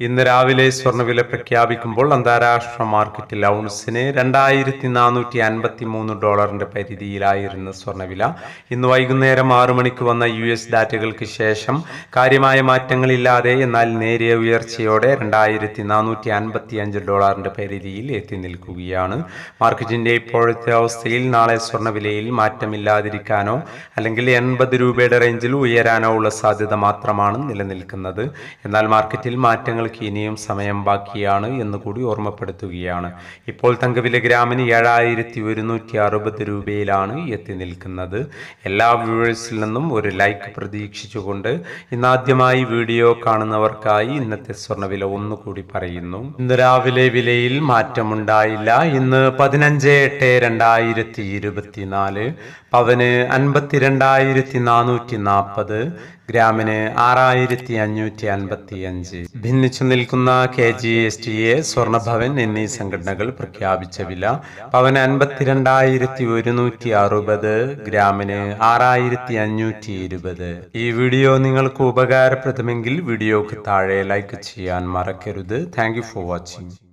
ഇന്ന് രാവിലെ സ്വർണവില പ്രഖ്യാപിക്കുമ്പോൾ അന്താരാഷ്ട്ര മാർക്കറ്റിൽ ഔൺസിന് രണ്ടായിരത്തി നാനൂറ്റി അൻപത്തി മൂന്ന് ഡോളറിന്റെ പരിധിയിലായിരുന്ന സ്വർണവില ഇന്ന് വൈകുന്നേരം ആറു മണിക്ക് വന്ന യു എസ് ഡാറ്റകൾക്ക് ശേഷം കാര്യമായ മാറ്റങ്ങളില്ലാതെ എന്നാൽ നേരിയ ഉയർച്ചയോടെ രണ്ടായിരത്തി നാനൂറ്റി അൻപത്തി അഞ്ച് ഡോളറിന്റെ പരിധിയിൽ എത്തി നിൽക്കുകയാണ്. മാർക്കറ്റിന്റെ ഇപ്പോഴത്തെ അവസ്ഥയിൽ നാളെ സ്വർണവിലയിൽ മാറ്റമില്ലാതിരിക്കാനോ അല്ലെങ്കിൽ എൺപത് രൂപയുടെ റേഞ്ചിൽ ഉയരാനോ ഉള്ള സാധ്യത മാത്രമാണ് നിലനിൽക്കുന്നത്. എന്നാൽ മാർക്കറ്റിൽ മാറ്റങ്ങൾക്ക് ഇനിയും സമയം ബാക്കിയാണ് എന്ന് കൂടി ഓർമ്മപ്പെടുത്തുകയാണ്. ഇപ്പോൾ തങ്കവില ഗ്രാമിന് ഏഴായിരത്തി ഒരുന്നൂറ്റി അറുപത് രൂപയിലാണ് എത്തി നിൽക്കുന്നത്. എല്ലാ വ്യൂവേഴ്സിൽ നിന്നും ഒരു ലൈക്ക് പ്രതീക്ഷിച്ചുകൊണ്ട് ഇന്നാദ്യമായി വീഡിയോ കാണുന്നവർക്കായി ഇന്നത്തെ സ്വർണവില ഒന്നുകൂടി പറയുന്നു. ഇന്ന് രാവിലെ വിലയിൽ മാറ്റമുണ്ടായില്ല. ഇന്ന് പതിനഞ്ച് എട്ട് രണ്ടായിരത്തി ഇരുപത്തിനാല് പവന് അൻപത്തിരണ്ടായിരത്തി നാനൂറ്റി നാൽപ്പത് ഗ്രാമിന് ആറായിരത്തി അഞ്ഞൂറ്റി അൻപത്തി അഞ്ച് ഭിന്നിച്ചു നിൽക്കുന്ന K G S T A Swarnabhavan എന്നീ സംഘടനകൾ പ്രഖ്യാപിച്ച വില പവൻ അൻപത്തിരണ്ടായിരത്തി ഒരുന്നൂറ്റി അറുപത് ഗ്രാമിന് ആറായിരത്തി അഞ്ഞൂറ്റി ഇരുപത്. ഈ വീഡിയോ നിങ്ങൾക്ക് ഉപകാരപ്രദമെങ്കിൽ വീഡിയോക്ക് താഴെ ലൈക്ക് ചെയ്യാൻ മറക്കരുത്. Thank for watching